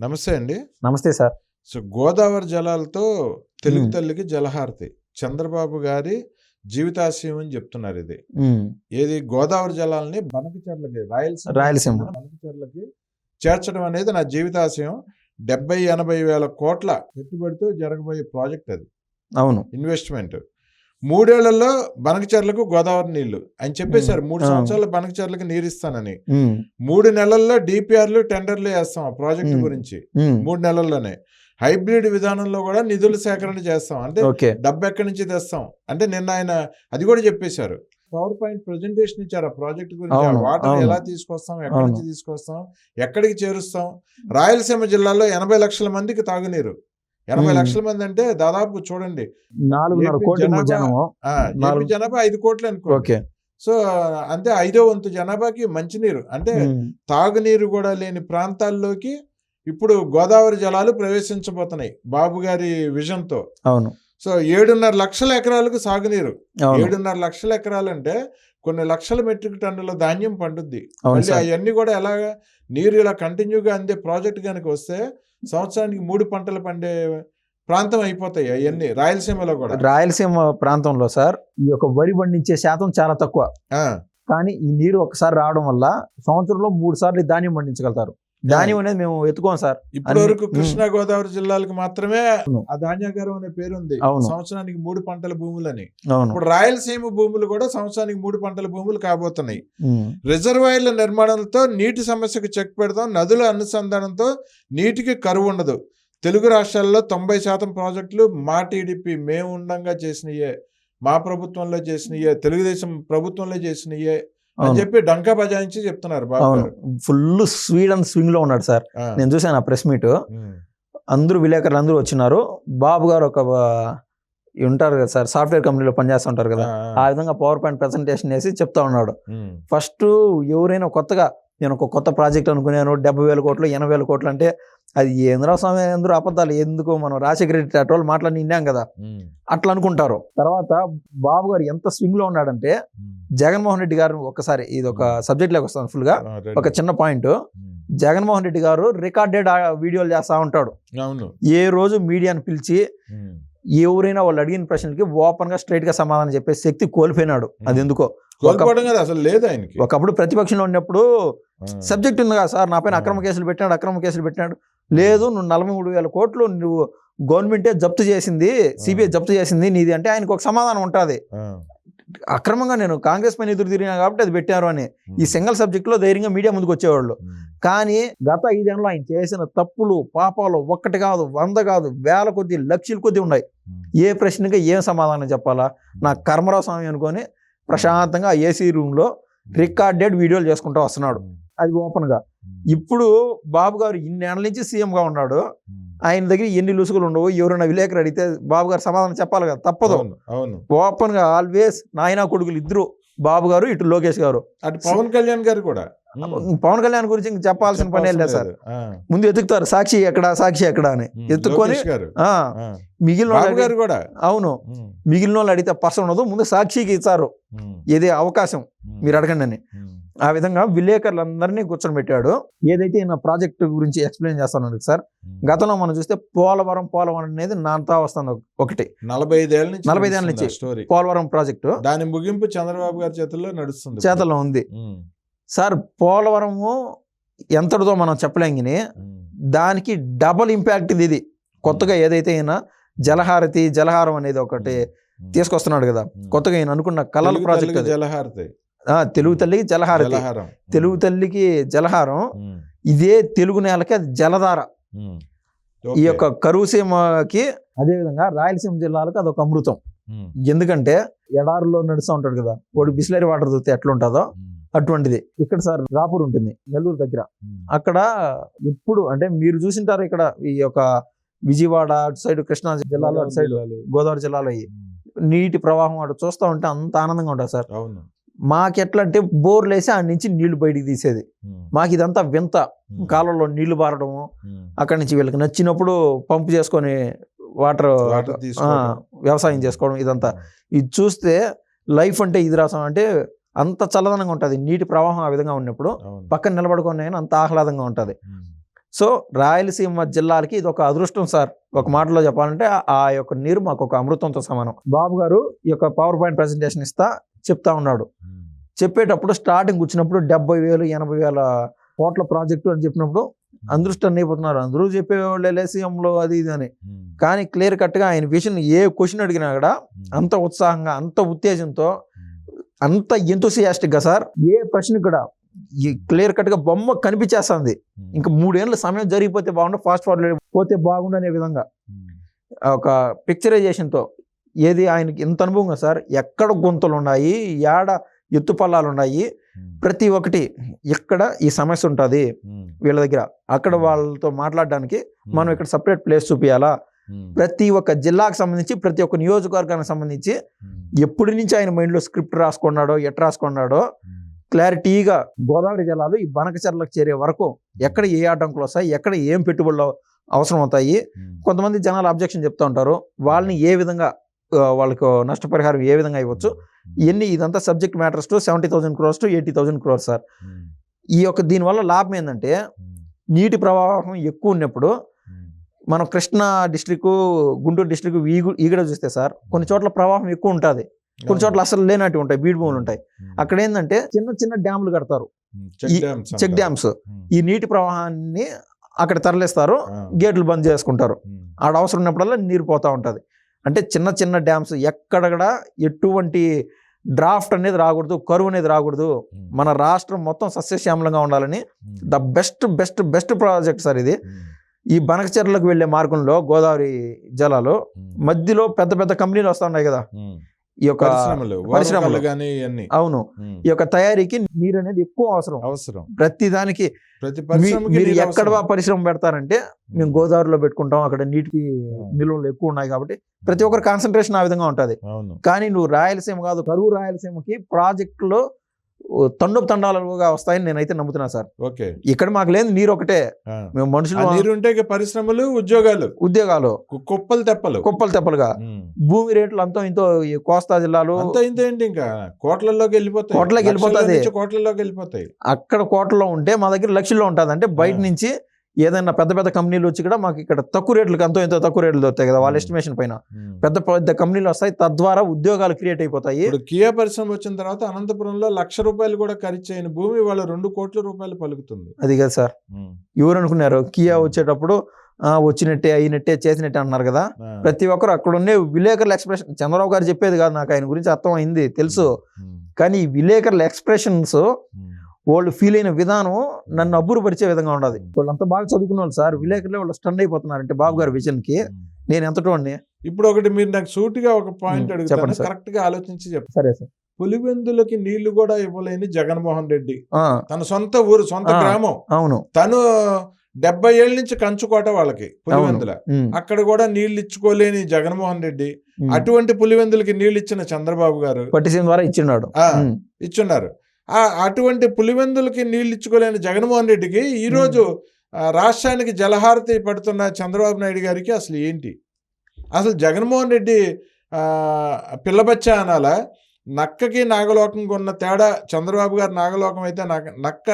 నమస్తే అండి. నమస్తే సార్. సో గోదావరి జలాలతో తెలుగు. తల్లికి జలహారతి. చంద్రబాబు గారి జీవితాశయం అని చెప్తున్నారు ఇది. ఏది? గోదావరి జలాల్ని బనకచర్లకి రాయలసీమ రాయలసీమ. బనకచర్లకి చేర్చడం అనేది నా జీవితాశయం. డెబ్బై ఎనభై వేల కోట్ల పెట్టుబడితో జరగబోయే ప్రాజెక్ట్ అది. అవును. ఇన్వెస్ట్మెంట్. మూడేళ్ళలో బనకచర్లకు గోదావరి నీళ్ళు అని చెప్పేశారు. మూడు. సంవత్సరాల బనకచర్లకు నీరు ఇస్తానని మూడు నెలల్లో డిపిఆర్లు టెండర్లు వేస్తాం ఆ ప్రాజెక్ట్. గురించి. మూడు నెలల్లోనే. హైబ్రిడ్ విధానంలో కూడా నిధుల సేకరణ చేస్తాం. అంటే డబ్బు ఎక్కడి నుంచి తెస్తాం? అంటే నిన్న ఆయన అది కూడా చెప్పేశారు. పవర్ పాయింట్ ప్రెజెంటేషన్ ఇచ్చారు ఆ ప్రాజెక్ట్ గురించి. వాటర్. ఎలా తీసుకొస్తాం? ఎక్కడి. నుంచి తీసుకొస్తాం? ఎక్కడికి చేరుస్తాం? రాయలసీమ జిల్లాలో ఎనభై లక్షల మందికి తాగునీరు. ఎనభై. లక్షల మంది అంటే దాదాపు చూడండి జనాభా- జనాభా ఐదు కోట్లు అనుకో సో అంతే ఐదో వంతు జనాభాకి మంచినీరు అంటే తాగునీరు కూడా లేని ప్రాంతాల్లోకి ఇప్పుడు గోదావరి జలాలు ప్రవేశించబోతున్నాయి బాబు గారి విజన్తో. అవును. సో ఏడున్నర లక్షల ఎకరాలకు సాగునీరు. ఏడున్నర లక్షల ఎకరాలు అంటే కొన్ని లక్షల మెట్రిక్ టన్నుల ధాన్యం పండుద్ది. అవన్నీ కూడా ఎలాగా నీరు ఇలా కంటిన్యూగా అందే ప్రాజెక్ట్ కనుక వస్తే సంవత్సరానికి మూడు పంటలు పండే ప్రాంతం అయిపోతాయి అవన్నీ రాయలసీమలో కూడా. రాయలసీమ ప్రాంతంలో సార్ ఈ యొక్క వరి పండించే శాతం చాలా తక్కువ. కానీ ఈ నీరు ఒకసారి రావడం వల్ల సంవత్సరంలో మూడు సార్లు ధాన్యం పండించగలుగుతారు. ధాన్యం అనేది మేము ఎత్తుకోం సార్. ఇప్పటి వరకు కృష్ణా గోదావరి జిల్లాలకు మాత్రమే. ఆ ధాన్యాగారం అనే పేరు ఉంది. సంవత్సరానికి మూడు పంటల భూములని. ఇప్పుడు రాయలసీమ భూములు కూడా సంవత్సరానికి మూడు పంటల భూములు కాబోతున్నాయి. రిజర్వాయర్ల నిర్మాణంతో నీటి సమస్యకు చెక్ పెడతాం నదుల అనుసంధానంతో నీటికి కరువు ఉండదు. తెలుగు రాష్ట్రాల్లో తొంభై శాతం ప్రాజెక్టులు మా టీడీపీ మేము ఉండంగా చేసినయే మా ప్రభుత్వంలో చేసినయే తెలుగుదేశం ప్రభుత్వంలో చేసినయే అని చెప్పి డంకా బజాయించి చెప్తున్నారు అవును. ఫుల్ స్వీడ్ అండ్ స్వింగ్లో ఉన్నాడు సార్. నేను చూసాను ఆ ప్రెస్ మీట్. అందరూ విలేకరులు అందరూ వచ్చినారు. బాబు గారు ఒక ఉంటారు కదా సార్ సాఫ్ట్వేర్ కంపెనీలో పనిచేస్తూ ఉంటారు కదా. ఆ, విధంగా పవర్ పాయింట్ ప్రెసెంటేషన్ వేసి చెప్తా ఉన్నాడు. ఫస్ట్ ఎవరైనా కొత్తగా నేను ఒక కొత్త ప్రాజెక్ట్ అనుకున్నాను డెబ్బై వేల కోట్లు ఎనభై వేల కోట్లు అంటే అది ఏంద్రా స్వామి ఎందుకు అబద్ధాలు? ఎందుకు మనం రాజశేఖర రెడ్డి అటు వాళ్ళు మాట్లాడి నిన్నాం కదా. అట్లా అనుకుంటారు. తర్వాత బాబు గారు ఎంత స్వింగ్లో ఉన్నాడంటే. జగన్మోహన్ రెడ్డి గారు ఒకసారి ఇది ఒక సబ్జెక్ట్లోకి వస్తాను ఫుల్గా ఆ, రెడీ. ఒక చిన్న పాయింట్. జగన్మోహన్ రెడ్డి గారు రికార్డెడ్ వీడియోలు చేస్తా ఉంటాడు. ఏ రోజు మీడియాని పిలిచి ఎవరైనా వాళ్ళు అడిగిన ప్రశ్నలకి ఓపెన్గా స్ట్రైట్గా సమాధానం చెప్పే శక్తి కోల్పోయినాడు. అది ఎందుకో అసలు లేదు ఆయనకి. ఒకప్పుడు ప్రతిపక్షంలో ఉన్నప్పుడు సబ్జెక్ట్ ఉంది కదా సార్ నా పైన. అక్రమ కేసులు పెట్టాడు అక్రమ కేసులు పెట్టాడు లేదు నువ్వు నలభై మూడు వేల కోట్లు నువ్వు గవర్నమెంటే జప్తు చేసింది సిబిఐ జప్తు చేసింది నీది అంటే ఆయనకు ఒక సమాధానం ఉంటుంది. అక్రమంగా నేను కాంగ్రెస్ పైన ఎదురు తిరిగినా కాబట్టి అది పెట్టారు అని. ఈ సింగిల్ సబ్జెక్ట్లో ధైర్యంగా మీడియా ముందుకు వచ్చేవాళ్ళు. కానీ గత ఐదేళ్ళలో ఆయన చేసిన తప్పులు పాపాలు ఒక్కటి కాదు వంద కాదు వేల కొద్ది లక్షల కొద్ది ఉన్నాయి. ఏ ప్రశ్నకి ఏం సమాధానం చెప్పాలా? నా కర్మరావు స్వామి అనుకొని ప్రశాంతంగా ఏసీ రూమ్లో రికార్డెడ్ వీడియోలు చేసుకుంటూ వస్తున్నాడు. అది ఓపెన్గా. ఇప్పుడు బాబు గారు ఇన్నేళ్ళ నుంచి సీఎం గా ఉన్నాడు. ఆయన దగ్గర ఎన్ని లుసుగులు ఉండవు ఎవరైనా విలేకరు అడిగితే బాబు గారు సమాధానం చెప్పాలి కదా తప్పదు. అవును ఓపెన్గా ఆల్వేస్ నాయనా కొడుకులు ఇద్దరు బాబు గారు ఇటు లోకేష్ గారు. అటు పవన్ కళ్యాణ్ గారు కూడా. పవన్ కళ్యాణ్ గురించి ఇంక చెప్పాల్సిన పనే లేదు సార్. ముందు ఎత్తుకుతారు సాక్షి ఎక్కడ సాక్షి ఎక్కడ అని. ఉమ్, ఎత్తుకొని మిగిలిన గారు కూడా. అవును. మిగిలిన వాళ్ళు అడిగితే పర్సన్ ఉండదు ముందు సాక్షికి ఇచ్చారు. ఉమ్, ఏదే అవకాశం? మీరు అడగండి అని. ఆ విధంగా విలేకరులందరినీ కూర్చొని పెట్టాడు ఏదైతే ఈయన ప్రాజెక్టు గురించి ఎక్స్ప్లెయిన్ చేస్తాను సార్. గతంలో మనం చూస్తే పోలవరం పోలవరం అనేది నాంతా వస్తుంది ఒకటి. నలభై ఐదేళ్ళ నుంచి నలభై నడుస్తుంది నుంచి. Story Polavaram project. దాని ముగింపు చంద్రబాబు గారి చేతుల్లో నడుస్తుంది. చేతల్లో ఉంది. సార్ పోలవరము ఎంతటిదో మనం చెప్పలేం కానీ ఉమ్, దానికి డబల్ ఇంపాక్ట్ ఇది ఇది. కొత్తగా ఏదైతే ఈయన జలహారతి జలహారం అనేది ఒకటి తీసుకొస్తున్నాడు కదా. కొత్తగా ఈయన అనుకున్న కలల ప్రాజెక్ట్. జలహారతి. తెలుగు తల్లికి జలహారతి. జలహారం. తెలుగు తల్లికి జలహారం. ఇదే తెలుగు నేలకి అది జలధార. ఈ. యొక్క కరువు సీమకి అదేవిధంగా రాయలసీమ జిల్లాలకు అదొక అమృతం. ఎందుకంటే ఎడారిలో నడుస్తూ ఉంటాడు కదా వాడు బిస్లరీ వాటర్ చూస్తే ఎట్లా ఉంటుందో ఉమ్, అటువంటిది. ఇక్కడ సార్ రాపూర్ ఉంటుంది నెల్లూరు దగ్గర. అక్కడ ఎప్పుడు అంటే మీరు చూసింటారు ఇక్కడ ఈ యొక్క విజయవాడ అటు సైడ్ కృష్ణా జిల్లాలో అటు సైడ్. గోదావరి జిల్లాలో నీటి ప్రవాహం అటు చూస్తూ ఉంటే అంత ఆనందంగా ఉంటుంది సార్. అవును. మాకు ఎట్లా అంటే బోర్లు వేసి ఆ నుంచి నీళ్ళు బయటికి తీసేది. మాకు ఇదంతా వింత. కాలంలో నీళ్ళు బారడము అక్కడి నుంచి వీళ్ళకి నచ్చినప్పుడు పంపు చేసుకొని వాటర్. వ్యవసాయం చేసుకోవడం ఇదంతా. ఇది చూస్తే లైఫ్ అంటే ఇది రాసం అంటే అంత చల్లదనంగా ఉంటుంది. నీటి ప్రవాహం ఆ విధంగా ఉన్నప్పుడు పక్కన నిలబడుకొని అంత ఆహ్లాదంగా ఉంటుంది. సో రాయలసీమ జిల్లాలకి ఇది ఒక అదృష్టం సార్. ఒక మాటలో చెప్పాలంటే ఆ- ఆ యొక్క నీరు మాకు ఒక అమృతంతో సమానం. బాబు గారు ఈ యొక్క పవర్ పాయింట్ ప్రెజెంటేషన్ ఇస్తా. చెప్తా ఉన్నాడు. చెప్పేటప్పుడు స్టార్టింగ్ వచ్చినప్పుడు డెబ్బై వేలు ఎనభై వేల కోట్ల ప్రాజెక్టు అని చెప్పినప్పుడు అదృష్టం అయిపోతున్నారు. అందరూ చెప్పేవాళ్ళు ఎల్ఐసీఎంలో అది ఇది అని. కానీ క్లియర్ కట్గా ఆయన విషయం ఏ క్వశ్చన్ అడిగినా కూడా అంత ఉత్సాహంగా అంత ఉత్తేజంతో అంత ఎంతోసియాస్టిక్గా సార్ ఏ ప్రశ్న కూడా క్లియర్ కట్గా బొమ్మ కనిపించేస్తుంది. ఇంకా మూడేళ్ళ సమయం జరిగిపోతే బాగుండు ఫాస్ట్ ఫార్వర్డ్ పోతే బాగుండు అనే విధంగా. ఒక పిక్చరైజేషన్తో ఏది ఆయనకి ఎంత అనుభవంగా సార్? ఎక్కడ గుంతలు ఉన్నాయి ఏడ ఎత్తు పల్లాలు ఉన్నాయి ప్రతి ఒక్కటి ఎక్కడ ఈ సమస్య ఉంటుంది వీళ్ళ దగ్గర. అక్కడ వాళ్ళతో మాట్లాడడానికి మనం ఇక్కడ సపరేట్ ప్లేస్ చూపించాలా ప్రతి ఒక్క జిల్లాకు సంబంధించి ప్రతి ఒక్క నియోజకవర్గానికి సంబంధించి ఎప్పటి నుంచి ఆయన మైండ్లో స్క్రిప్ట్ రాసుకున్నాడో ఎట్ రాసుకున్నాడో క్లారిటీగా గోదావరి జలాలు ఈ బనకచర్లకు చేరే వరకు ఎక్కడ ఏ ఆటంకులు వస్తాయి? ఎక్కడ ఏం పెట్టుబడులు అవసరం అవుతాయి కొంతమంది జనాలు అబ్జెక్షన్ చెప్తూ ఉంటారు. వాళ్ళని ఏ విధంగా వాళ్ళకు నష్టపరిహారం ఏ విధంగా ఇవ్వచ్చు? ఇవన్నీ ఇదంతా subject matters to seventy thousand crores to eighty thousand crores sir. ఈ యొక్క దీనివల్ల లాభం ఏంటంటే నీటి ప్రవాహం ఎక్కువ ఉన్నప్పుడు మనం కృష్ణా డిస్ట్రిక్ట్ గుంటూరు డిస్ట్రిక్ట్ ఈగడ చూస్తే సార్ కొన్ని చోట్ల ప్రవాహం ఎక్కువ ఉంటుంది. కొన్ని చోట్ల అసలు లేనట్టు ఉంటాయి బీడ్ భూములు ఉంటాయి. అక్కడ ఏంటంటే చిన్న చిన్న డ్యాములు కడతారు. ఈ చెక్ డ్యామ్స్ ఈ నీటి ప్రవాహాన్ని అక్కడ తరలిస్తారు గేట్లు బంద్ చేసుకుంటారు. ఆడ అవసరం ఉన్నప్పుడల్లా నీరు పోతా ఉంటుంది. అంటే చిన్న చిన్న డ్యామ్స్ ఎక్కడక్కడ ఎటువంటి డ్రాఫ్ట్ అనేది రాకూడదు కరువు అనేది రాకూడదు. మన రాష్ట్రం మొత్తం సస్యశ్యామలంగా ఉండాలని the best best best project sir ఇది. ఈ బనకచెర్లకు వెళ్ళే మార్గంలో గోదావరి జలాలు మధ్యలో పెద్ద పెద్ద కంపెనీలు వస్తా ఉన్నాయి కదా ఈ యొక్క పరిశ్రమలు కానీ అవును. ఈ యొక్క తయారీకి నీరు అనేది ఎక్కువ అవసరం. అవసరం. ప్రతి దానికి మీరు ఎక్కడ. పరిశ్రమ పెడతారంటే మేము గోదావరిలో పెట్టుకుంటాం. అక్కడ నీటికి నిల్వలు ఎక్కువ ఉన్నాయి కాబట్టి ప్రతి ఒక్కరి కాన్సన్ట్రేషన్ ఆ విధంగా ఉంటుంది. కానీ నువ్వు రాయలసీమ కాదు కరువు రాయలసీమకి ప్రాజెక్టులో తండపు తండాలుగా వస్తాయని నేనైతే నమ్ముతున్నా సార్. ఓకే. ఇక్కడ మాకు లేదు నీరు ఒకటే. మేము మనుషులు నీరు ఉంటే పరిశ్రమలు ఉద్యోగాలు. ఉద్యోగాలు. కుప్పలు తెప్పలు. కుప్పలు తెప్పలుగా. భూమి రేట్లు అంతో ఇంతో ఈ కోస్తా జిల్లాలు అంతా ఇంత ఏంటి ఇంకా? కోట్లలోకి వెళ్ళిపోతాయి. కోట్లకి. నుంచి కోట్లలోకి వెళ్ళిపోతాయి. అక్కడ కోటలో ఉంటే మా దగ్గర లక్షల్లో ఉంటుంది అంటే బయట. నుంచి ఏదైనా పెద్ద పెద్ద కంపెనీలు వచ్చి కూడా మాకు ఇక్కడ తక్కువ రేట్లకు అంతో ఇంతో తక్కువ రేట్లు దొరుకుతాయి కదా వాళ్ళ. ఎస్టిమేషన్ పైన ఉమ్. పెద్ద పెద్ద కంపెనీలు వస్తాయి తద్వారా ఉద్యోగాలు క్రియేట్ అయిపోతాయి ఇప్పుడు కియా పరిశ్రమ వచ్చిన తర్వాత అనంతపురంలో లక్ష రూపాయలు కూడా ఖరీదు చేయని భూమి వాళ్ళ రెండు కోట్ల రూపాయలు పలుకుతుంది అది కదా సార్ ఎవరు అనుకున్నారు కియా వచ్చేటప్పుడు ఆ, వచ్చినట్టే అయినట్టే చేసినట్టే అంటున్నారు కదా. ప్రతి ఒక్కరు అక్కడ ఉండే విలేకరుల ఎక్స్ప్రెషన్ చంద్రబాబు గారు చెప్పేది కాదు నాకు ఆయన గురించి అర్థం అయింది తెలుసు. కానీ ఈ విలేకరుల ఎక్స్ప్రెషన్స్. వాళ్ళు ఫీల్ అయిన విధానం నన్ను అబ్బురు పరిచే విధంగా ఉండదు. వాళ్ళంతా బాగా చదువుకున్న వాళ్ళు సార్ విలేకరులే వాళ్ళు స్టండ్ అయిపోతున్నారు అంటే బాబు గారి విజన్కి ఉమ్. నేను ఎంతటోని ఇప్పుడు ఒకటి మీరు నాకు సూటిగా ఒక పాయింట్ అడుగుతాను చెప్పండి సార్. కరెక్ట్గా ఆలోచించి చెప్పండి. సరే సార్. పులివెందులకి నీళ్ళు కూడా ఇవ్వలేని జగన్మోహన్ రెడ్డి. తన సొంత ఊరు సొంత. గ్రామం. అవును. తను డెబ్బై ఏళ్ళ నుంచి కంచుకోట వాళ్ళకి పులివెందుల. అక్కడ కూడా నీళ్ళు ఇచ్చుకోలేని జగన్మోహన్ రెడ్డి. అటువంటి పులివెందులకి నీళ్ళు ఇచ్చిన చంద్రబాబు గారు పట్టిసీమ ద్వారా ఇచ్చిన్నాడు ఇచ్చున్నారు. అటువంటి పులివెందులకి నీళ్ళు ఇచ్చుకోలేని జగన్మోహన్ రెడ్డికి ఈ రోజు ఆ, రాష్ట్రానికి జలహారతి పడుతున్న చంద్రబాబు నాయుడు గారికి అసలు ఏంటి? అసలు జగన్మోహన్ రెడ్డి పిల్లబచ్చా అనాలా? నక్కకి నాగలోకంకి ఉన్న తేడా చంద్రబాబు గారు నాగలోకం అయితే నక్క నక్క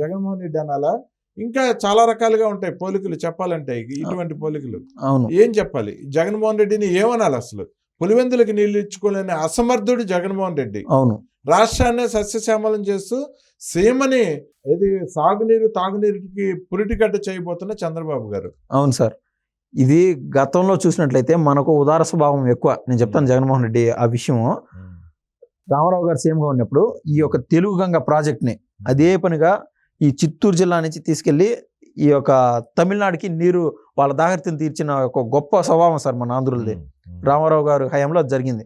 జగన్మోహన్ రెడ్డి అనాలా? ఇంకా చాలా రకాలుగా ఉంటాయి పోలికలు చెప్పాలంటే ఇటువంటి పోలికలు. ఏం చెప్పాలి? జగన్మోహన్ రెడ్డిని ఏమనాలి అసలు? పులివెందులకి నీళ్ళు ఇచ్చుకోలేని అసమర్థుడు జగన్మోహన్ రెడ్డి. అవును. రాష్ట్రాన్ని సస్యశ్యామలం చేస్తూ సీమని ఏది సాగునీరు తాగునీరుకి పురిటిగడ్డ చేయబోతున్న చంద్రబాబు గారు. అవును సార్. ఇది గతంలో చూసినట్లయితే మనకు ఉదార స్వభావం ఎక్కువ. నేను చెప్తాను జగన్మోహన్ రెడ్డి ఆ విషయం. రామారావు గారు సీఎంగా ఉన్నప్పుడు ఈ యొక్క తెలుగు గంగ ప్రాజెక్ట్ని అదే పనిగా ఈ చిత్తూరు జిల్లా నుంచి తీసుకెళ్ళి ఈ యొక్క తమిళనాడుకి నీరు వాళ్ళ దాహరితిని తీర్చిన ఒక గొప్ప స్వభావం సార్ మన ఆంధ్రులది. రామారావు గారు హయాంలో అది జరిగింది.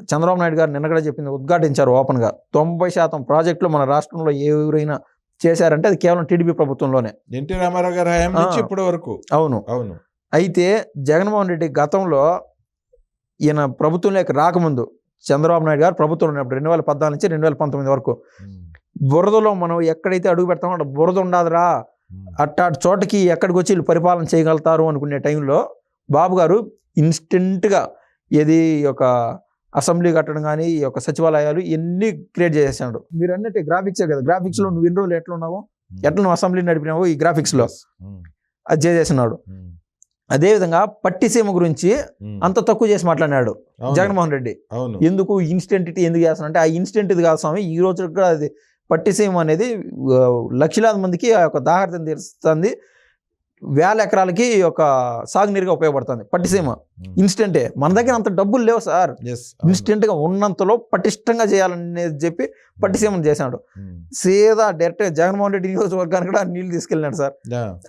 చంద్రబాబు నాయుడు గారు నిన్న కూడా చెప్పింది ఉద్ఘాటించారు ఓపెన్గా. తొంభై శాతం ప్రాజెక్టులు మన రాష్ట్రంలో ఎవరైనా చేశారంటే అది కేవలం టీడీపీ ప్రభుత్వంలోనే. ఎన్టీ రామారావు గారి హయాం నుంచి. ఇప్పటి వరకు. అవును. అవును. అయితే జగన్మోహన్ రెడ్డి గతంలో ఈయన ప్రభుత్వంలోకి రాకముందు చంద్రబాబు నాయుడు గారు ప్రభుత్వం ఉన్నప్పుడు రెండు వేల పద్నాలుగు నుంచి రెండు వేల పంతొమ్మిది వరకు బురదలో మనం ఎక్కడైతే అడుగు పెడతామో అక్కడ బురద ఉండదురా. అట్టాటి చోటకి ఎక్కడికి వచ్చి వీళ్ళు పరిపాలన చేయగలుగుతారు అనుకునే టైంలో బాబు గారు ఇన్స్టెంట్గా ఏది యొక్క అసెంబ్లీ కట్టడం కానీ ఈ యొక్క సచివాలయాలు ఇవన్నీ క్రియేట్ చేసేసాడు. మీరు అన్నట్టు గ్రాఫిక్సే కదా. గ్రాఫిక్స్లో నువ్వు ఎన్ని రోజులు ఎట్లా ఉన్నావు ఎట్లా నువ్వు అసెంబ్లీ నడిపినావు ఈ గ్రాఫిక్స్లో అది చేసేసినాడు. అదేవిధంగా పట్టిసీమ గురించి. అంత తక్కువ చేసి మాట్లాడినాడు జగన్మోహన్ రెడ్డి. ఎందుకు ఇన్స్టెంట్ ఎందుకు చేస్తాను అంటే ఆ ఇన్స్టెంట్ ఇది కాదు స్వామి ఈ రోజు కూడా అది పట్టిసీమ అనేది లక్షలాది మందికి ఆ యొక్క దాహర్తం తీరుస్తుంది. వేల ఎకరాలకి ఒక సాగునీరుగా ఉపయోగపడుతుంది పట్టిసీమ. ఉమ్. ఇన్స్టెంటే. మన దగ్గర అంత డబ్బులు లేవు సార్. Yes, అవును. ఇన్స్టెంట్గా ఉన్నంతలో పటిష్టంగా చేయాలని చెప్పి పట్టిసీమను చేశాడు. ఉమ్, సీదా డైరెక్ట్ జగన్మోహన్ రెడ్డి నియోజకవర్గానికి కూడా నీళ్ళు తీసుకెళ్ళినాడు సార్.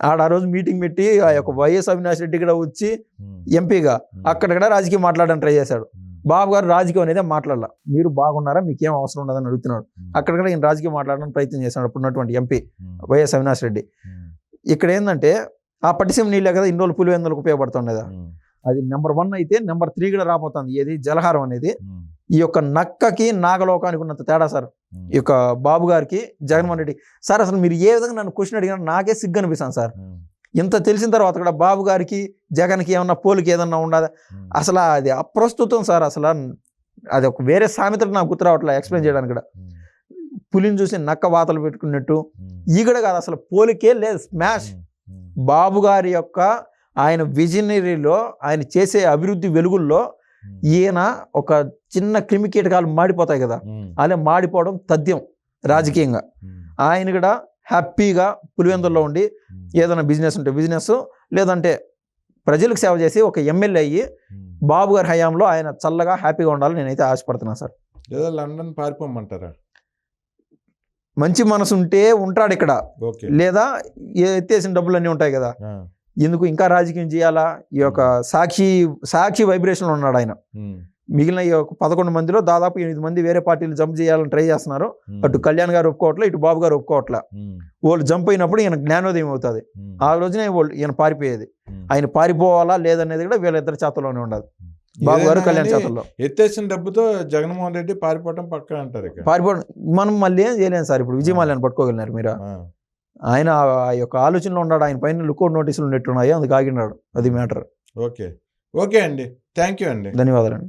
ఆడ ఆ రోజు మీటింగ్ పెట్టి ఆ యొక్క వైఎస్ అవినాష్ రెడ్డి కూడా వచ్చి ఎంపీగా అక్కడ కూడా రాజకీయం మాట్లాడడానికి ట్రై చేశాడు. బాబు గారు రాజకీయం అనేది మాట్లాడాల. మీరు బాగున్నారా? మీకేం అవసరం ఉండదని అడుగుతున్నాడు. ఉమ్, అక్కడ కూడా ఈయన రాజకీయం మాట్లాడడానికి ప్రయత్నం చేశాడు అప్పుడు ఉన్నటువంటి MP um, YS Avinash Reddy. Um, ఇక్కడ ఏంటంటే ఆ పట్టిసీమ నీళ్ళే కదా ఇన్ని రోజులు పులివెందులకు ఉపయోగపడుతుండేదా అది నెంబర్ వన్ అయితే నెంబర్ త్రీ కూడా రాబోతుంది. ఏది? జలహారం అనేది. ఈ యొక్క నక్కకి నాగలోకానికి ఉన్నంత తేడా సార్. ఈ యొక్క బాబు గారికి జగన్మోహన్ రెడ్డి. సార్ అసలు మీరు ఏ విధంగా నన్ను క్వశ్చన్ అడిగినా నాకే సిగ్గు అనిపిస్తాను సార్. ఇంత తెలిసిన తర్వాత కూడా బాబు గారికి జగన్కి ఏమన్నా పోలికి ఏదన్నా ఉండదా అసలు అది అప్రస్తుతం సార్ అసలు అది ఒక వేరే సామెతలు నాకు గుర్తు రావట్లే ఎక్స్ప్లెయిన్ చేయడానికి కూడా. పులిని చూసి నక్క వాతలు పెట్టుకున్నట్టు ఈగడ కాదు అసలు పోలికే లేదు స్మాష్. బాబు గారి యొక్క ఆయన విజనరీలో ఆయన చేసే అభివృద్ధి వెలుగుల్లో ఈయన ఒక చిన్న క్రిమి కీటకాలు మాడిపోతాయి కదా? అలా మాడిపోవడం తథ్యం రాజకీయంగా. ఆయన కూడా హ్యాపీగా పులివెందుల్లో ఉండి ఏదైనా బిజినెస్ ఉంటే బిజినెస్ లేదంటే ప్రజలకు సేవ చేసి ఒక ఎమ్మెల్యే అయ్యి. బాబు గారి హయాంలో ఆయన చల్లగా హ్యాపీగా ఉండాలని నేనైతే ఆశపడుతున్నాను సార్. లేదా లండన్ పారిపోమంటారా? మంచి మనసు ఉంటే ఉంటాడు ఇక్కడ. లేదా ఏ- ఎత్తేసిన డబ్బులు అన్నీ ఉంటాయి కదా. ఎందుకు ఇంకా రాజకీయం చేయాలా? ఈ యొక్క సాక్షి సాక్షి వైబ్రేషన్లో ఉన్నాడు ఆయన. మిగిలిన ఈ యొక్క పదకొండు మందిలో దాదాపు ఎనిమిది మంది వేరే పార్టీలు జంప్ చేయాలని ట్రై చేస్తున్నారు. ఉమ్, అటు కళ్యాణ్ గారు ఒప్పుకోవట్లే ఇటు బాబు గారు ఒప్పుకోవట్లే. ఉమ్, వాళ్ళు జంప్ అయినప్పుడు ఈయన జ్ఞానోదయం అవుతుంది. ఉమ్, ఆ రోజునే వాళ్ళు ఈయన పారిపోయేది. ఆయన పారిపోవాలా లేదనేది కూడా వీళ్ళిద్దరి చేతల్లోనే ఉండదు. బాబు గారు కళ్యాణ్ చేతల్లో. ఎత్తేసిన డబ్బుతో జగన్మోహన్ రెడ్డి పారిపోవటం పక్కన అంటారు పారిపోవడం మనం మళ్ళీ ఏం చేయలేం సార్. ఇప్పుడు విజయమాల్యాన్ని పట్టుకోగలిగినారు మీరు? ఆయన ఆ యొక్క ఆలోచనలో ఉన్నాడు. ఆయన పైన లుకౌట్ నోటీసులు ఉన్నట్టున్నాయి. అందుకు ఆగినాడు అది మ్యాటర్. ఓకే. ఓకే అండి. థ్యాంక్ యూ అండి. ధన్యవాదాలండి.